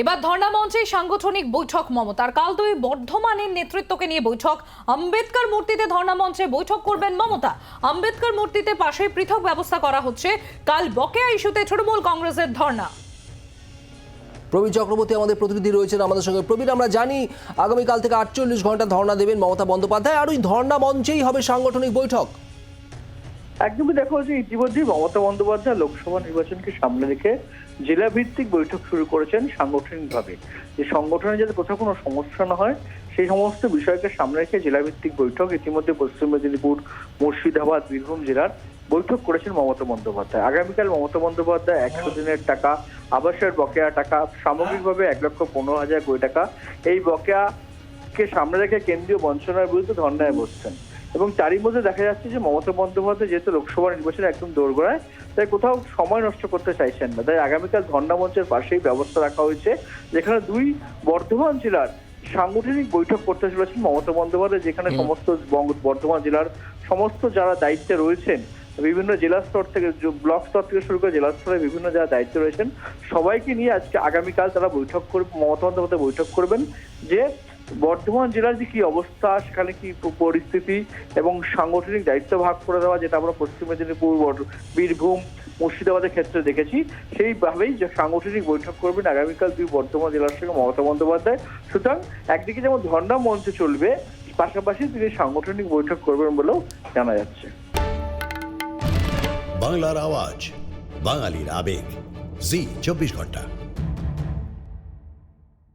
এবার ধর্ণা মঞ্চে সাংগঠনিক বৈঠক মমতার। কাল দুই বর্ধমানের নেতৃত্বকে নিয়ে বৈঠক। আম্বেদকর মূর্তিতে ধর্ণা মঞ্চে বৈঠক করবেন মমতা। আম্বেদকর মূর্তিতে পাশে পৃথক ব্যবস্থা করা হচ্ছে। কাল বকেয়া ইস্যুতে তৃণমূল কংগ্রেসের ধর্ণা। প্রবীর চক্রবর্তী আমাদের প্রতিনিধি রয়েছেন আমাদের সঙ্গে। প্রবীর আমরা জানি আগামীকাল থেকে আটচল্লিশ ঘণ্টা ধর্ণা দেবেন মমতা বন্দ্যোপাধ্যায়। আর ওই ধর্ণা মঞ্চেই হবে সাংগঠনিক বৈঠক। একদমই দেখো যে ইতিমধ্যেই মমতা বন্দ্যোপাধ্যায় লোকসভা নির্বাচনকে সামনে রেখে জেলা ভিত্তিক বৈঠক শুরু করেছেন সাংগঠনিকভাবে। যে সংগঠনে যাতে কোথাও কোনো সমস্যা না হয়, সেই সমস্ত বিষয়কে সামনে রেখে জেলা ভিত্তিক বৈঠক ইতিমধ্যে পশ্চিম মেদিনীপুর, মুর্শিদাবাদ, বীরভূম জেলার বৈঠক করেছেন মমতা বন্দ্যোপাধ্যায়। আগামীকাল মমতা বন্দ্যোপাধ্যায় একশো দিনের টাকা, আবাসের বকেয়া টাকা, সামগ্রিকভাবে এক লক্ষ পনেরো হাজার কোটি টাকা, এই বকেয়া কে সামনে রেখে কেন্দ্রীয় বঞ্চনার বিরুদ্ধে ধর্নায় বসছেন। এবং তারই মধ্যে দেখা যাচ্ছে যে মমতা বন্দ্যোপাধ্যায় যেহেতু লোকসভা নির্বাচনে একদম দোরগোড়ায় তাই কোথাও সময় নষ্ট করতে চাইছেন না। তাই আগামীকাল ধর্ণা মঞ্চের পাশেই ব্যবস্থা রাখা হয়েছে যেখানে দুই বর্ধমান জেলার সাংগঠনিক বৈঠক করতে চলেছেন মমতা বন্দ্যোপাধ্যায় যেখানে সমস্ত বর্ধমান জেলার সমস্ত যারা দায়িত্বে রয়েছেন বিভিন্ন জেলা স্তর থেকে ব্লক স্তর থেকে শুরু করে জেলা স্তরে বিভিন্ন যারা দায়িত্ব রয়েছেন সবাইকে নিয়ে আজকে আগামীকাল তারা বৈঠক করবে মমতা বন্দ্যোপাধ্যায় বৈঠক করবেন যে বর্ধমান জেলার যে কি অবস্থা, সেখানে কি পরিস্থিতি এবং সাংগঠনিক দায়িত্ব ভাগ করে দেওয়া, যেটা আমরা পশ্চিম মেদিনীপুর বীরভূম, মুর্শিদাবাদের ক্ষেত্রে দেখেছি, সেইভাবেই যে সাংগঠনিক বৈঠক করবেন আগামীকাল দুই বর্ধমান জেলার সঙ্গে মমতা বন্দ্যোপাধ্যায়। সুতরাং একদিকে যেমন ধর্ণা মঞ্চ চলবে, পাশাপাশি তিনি সাংগঠনিক বৈঠক করবেন বলেও জানা যাচ্ছে। বাংলার আওয়াজ, বাঙালির আবেগ। জি, চব্বিশ ঘণ্টা।